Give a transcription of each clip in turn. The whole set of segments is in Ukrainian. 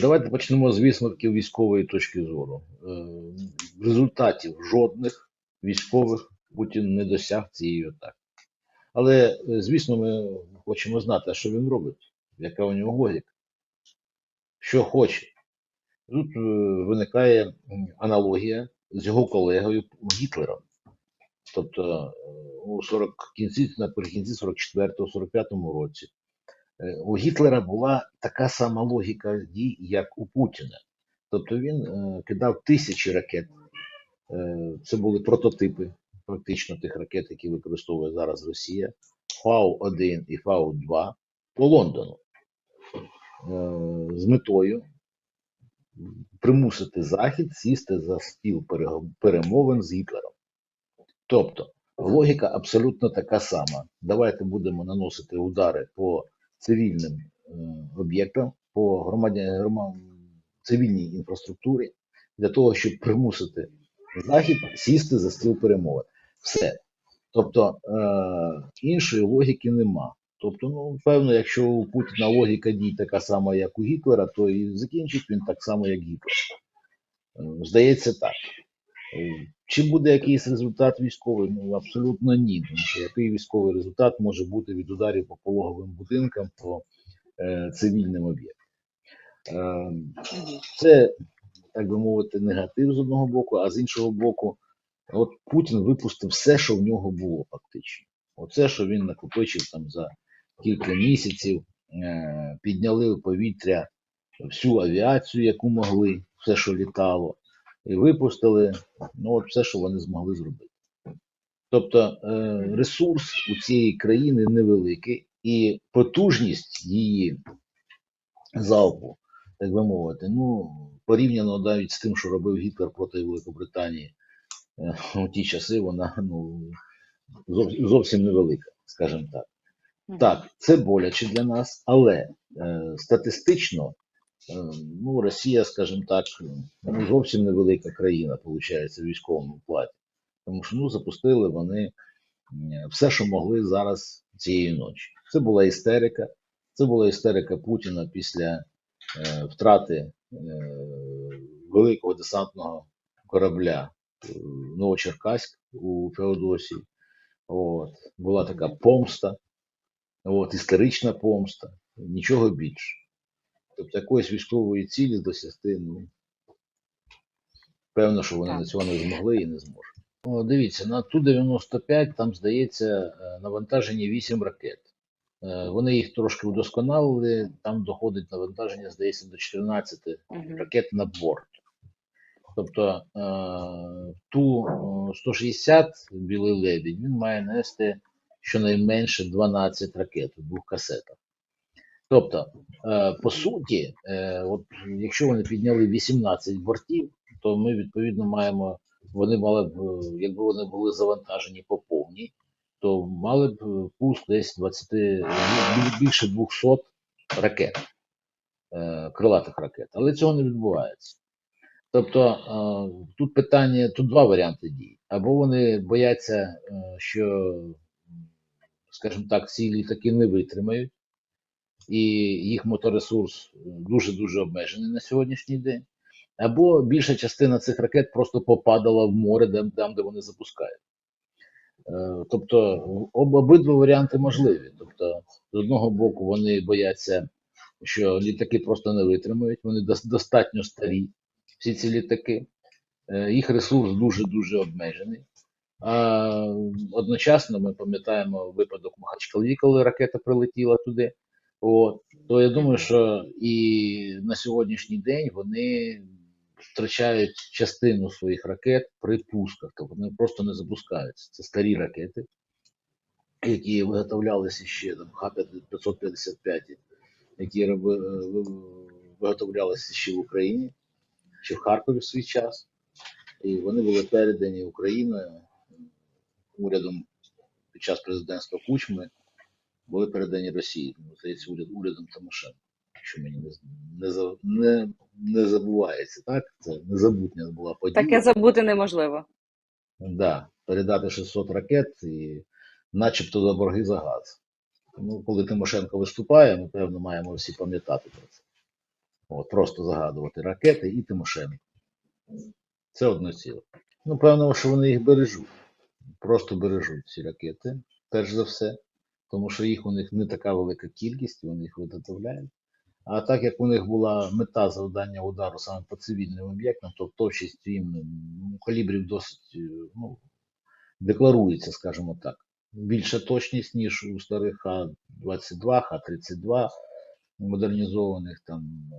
Давайте почнемо з висновків військової точки зору. Е, Результатів жодних військових Путін не досяг цієї атаки. Але, е, звісно, ми хочемо знати, що він робить, яка у нього логіка, що хоче. Тут е, виникає аналогія з його колегою Гітлером. Тобто у 40 кінці, наприкінці 44-45 році у Гітлера була така сама логіка дій, як у Путіна. Тобто він е, кидав тисячі ракет. Е, це були прототипи практично тих ракет, які використовує зараз Росія. Фау-1 і Фау-2 по Лондону е, з метою примусити Захід сісти за стіл перемовин з Гітлером. Тобто логіка абсолютно така сама. Давайте будемо наносити удари по цивільним е, об'єктам, по громаді, грома- цивільній інфраструктурі для того, щоб примусити Захід сісти за стіл перемовин. Все. Тобто е, іншої логіки нема. Тобто, ну, певно, якщо у Путіна логіка дій така сама, як у Гітлера, то і закінчить він так само, як Гітлер. Е, Здається так. Чи буде якийсь результат військовий? Ну абсолютно ні. Тому що який військовий результат може бути від ударів по пологовим будинкам, по е, цивільним об'єктам? Е, це, так би мовити, негатив з одного боку, а з іншого боку, от Путін випустив все, що в нього було фактично. Оце, що він накопичив там за кілька місяців, е, підняли в повітря всю авіацію, яку могли, все, що літало, і випустили ну, от все, що вони змогли зробити. Тобто е, ресурс у цієї країни невеликий, і потужність її залпу, так би мовити, ну, порівняно навіть з тим, що робив Гітлер проти Великобританії е, у ті часи, вона ну, зовсім невелика, скажімо так. Так, це боляче для нас, але е, статистично ну, Росія, скажімо так, ну, зовсім невелика країна, виходить, в військовому плані. Тому що ну, запустили вони все, що могли зараз цієї ночі. Це була істерика. Це була істерика Путіна після е, втрати е, великого десантного корабля е, Новочеркаськ у Феодосії. От. Була така помста, от, істерична помста, нічого більше. Тобто якоїсь військової цілі досягти, ну, певно, що вони Так. на цього не змогли і не зможуть. О, дивіться, на Ту-95 там, здається, е, навантажені 8 ракет. Е, Вони їх трошки удосконалили, там доходить навантаження, здається, до 14 Мгм. ракет на борт. Тобто е, ту е, 160 білий лебідь він має нести щонайменше 12 ракет у двох касетах. Тобто, е, по суті, е, от якщо вони підняли 18 бортів, то ми відповідно маємо, вони мали б, е, якби вони були завантажені по повній, то мали б пуск десь 20, ну, більше 200 ракет, крилатих ракет. Але цього не відбувається. Тобто тут питання, тут два варіанти дій. Або вони бояться, що, скажімо так, ці літаки не витримають, і їх моторесурс дуже-дуже обмежений на сьогоднішній день. Або більша частина цих ракет просто попадала в море, там, де вони запускають. Е, Тобто об, обидва варіанти можливі. Тобто, з одного боку, вони бояться, що літаки просто не витримають, вони достатньо старі, всі ці літаки. Е, Їх ресурс дуже-дуже обмежений. А одночасно ми пам'ятаємо випадок Махачкалі, коли ракета прилетіла туди. От, то я думаю, що і на сьогоднішній день вони втрачають частину своїх ракет при пусках, тобто вони просто не запускаються. Це старі ракети, які виготовлялися ще там Х-555, які виготовлялися ще в Україні, ще в Харкові в свій час. І вони були передані Україною урядом під час президентства Кучми, були передані Росії, ну, здається, уряд, урядом Тимошенко, якщо мені не, не, не, не забувається, так? Це незабутня була подія. Таке забути неможливо. Да, передати 600 ракет і начебто за борги за газ. Ну, коли Тимошенко виступає, ми певно маємо всі пам'ятати про це. От, просто загадувати ракети і Тимошенко. Це одно ціле. Ну, певно, що вони їх бережуть. Просто бережуть ці ракети, перш за все, тому що їх у них не така велика кількість, вони їх виготовляють. А так як у них була мета завдання удару саме по цивільним об'єктам, то точність їм ну, калібрів досить е, ну, декларується, скажімо так. Більша точність, ніж у старих Х-22, Х-32 модернізованих там е,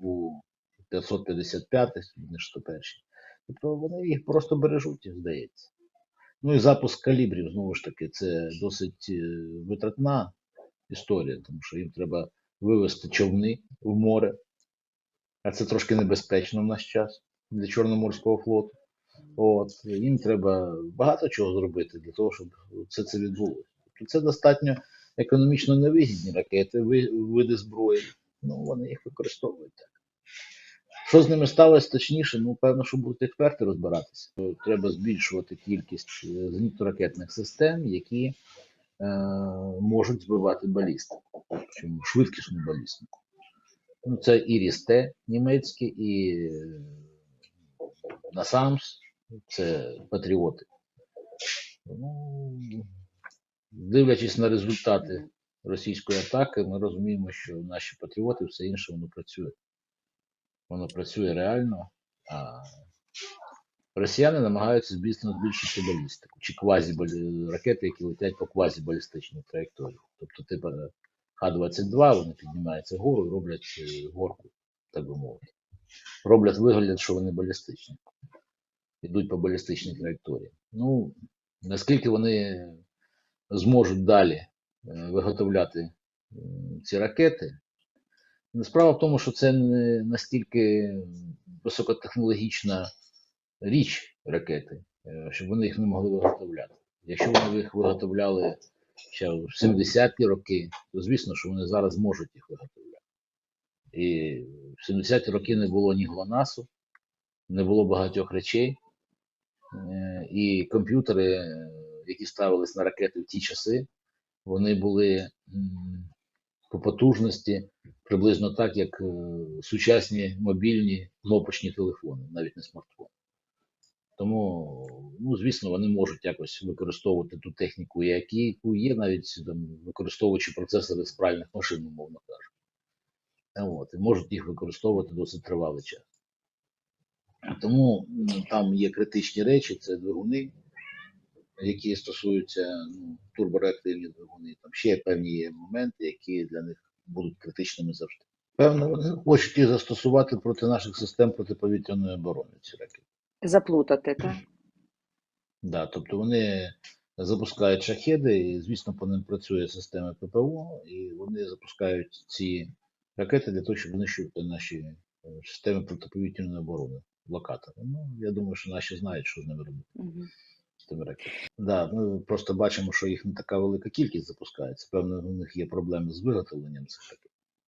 у 555 ніж 101. Тобто вони їх просто бережуть, здається. Ну і запуск калібрів, знову ж таки, це досить е, витратна історія, тому що їм треба вивезти човни в море, а це трошки небезпечно в наш час для Чорноморського флоту. От, їм треба багато чого зробити для того, щоб все це відбулося. Тобто це достатньо економічно невигідні ракети, види зброї. Ну, вони їх використовують так. Що з ними сталося точніше? Ну, певно, що будуть експерти розбиратися. Треба збільшувати кількість е, зенітно-ракетних систем, які е, можуть збивати балістику, причому швидкісну балістику. Ну, це і Рісте німецькі, і е, Насамс, це патріоти. Ну, дивлячись на результати російської атаки, ми розуміємо, що наші патріоти, все інше воно працює. Воно працює реально, а росіяни намагаються звісно збільшити балістику, чи квазі ракети, які летять по квазібалістичній траєкторії. Тобто, типу Х-22, вони піднімаються вгору і роблять е, горку, так би мовити. Роблять вигляд, що вони балістичні. Йдуть по балістичній траєкторії. Ну, наскільки вони зможуть далі е, виготовляти ці ракети, Справа в тому, що це не настільки високотехнологічна річ ракети, е, щоб вони їх не могли виготовляти. Якщо вони їх виготовляли ще в 70-ті роки, то звісно, що вони зараз можуть їх виготовляти. І в 70-ті роки не було ні ГЛОНАСу, не було багатьох речей. Е, І комп'ютери, е, які ставились на ракети в ті часи, вони були по потужності приблизно так, як е, сучасні мобільні кнопочні телефони, навіть не смартфони. Тому, ну, звісно, вони можуть якось використовувати ту техніку, яку є, навіть там, використовуючи процесори з пральних машин, умовно кажучи. Е, можуть їх використовувати досить тривалий час. Тому там є критичні речі, це двигуни, які стосуються ну, турбореактивні двигуни. Там ще певні є моменти, які для них будуть критичними завжди. Певно, вони хочуть їх застосувати проти наших систем протиповітряної оборони. Ці ракети. Заплутати, так? Да, тобто вони запускають шахеди, і, звісно, по ним працює система ППО, і вони запускають ці ракети для того, щоб знищувати наші е, системи протиповітряної оборони, локатори. Ну, я думаю, що наші знають, що з ними робити. Угу. Тими ракетами. Да, ми просто бачимо, що їх не така велика кількість запускається. Певно, у них є проблеми з виготовленням цих ракет.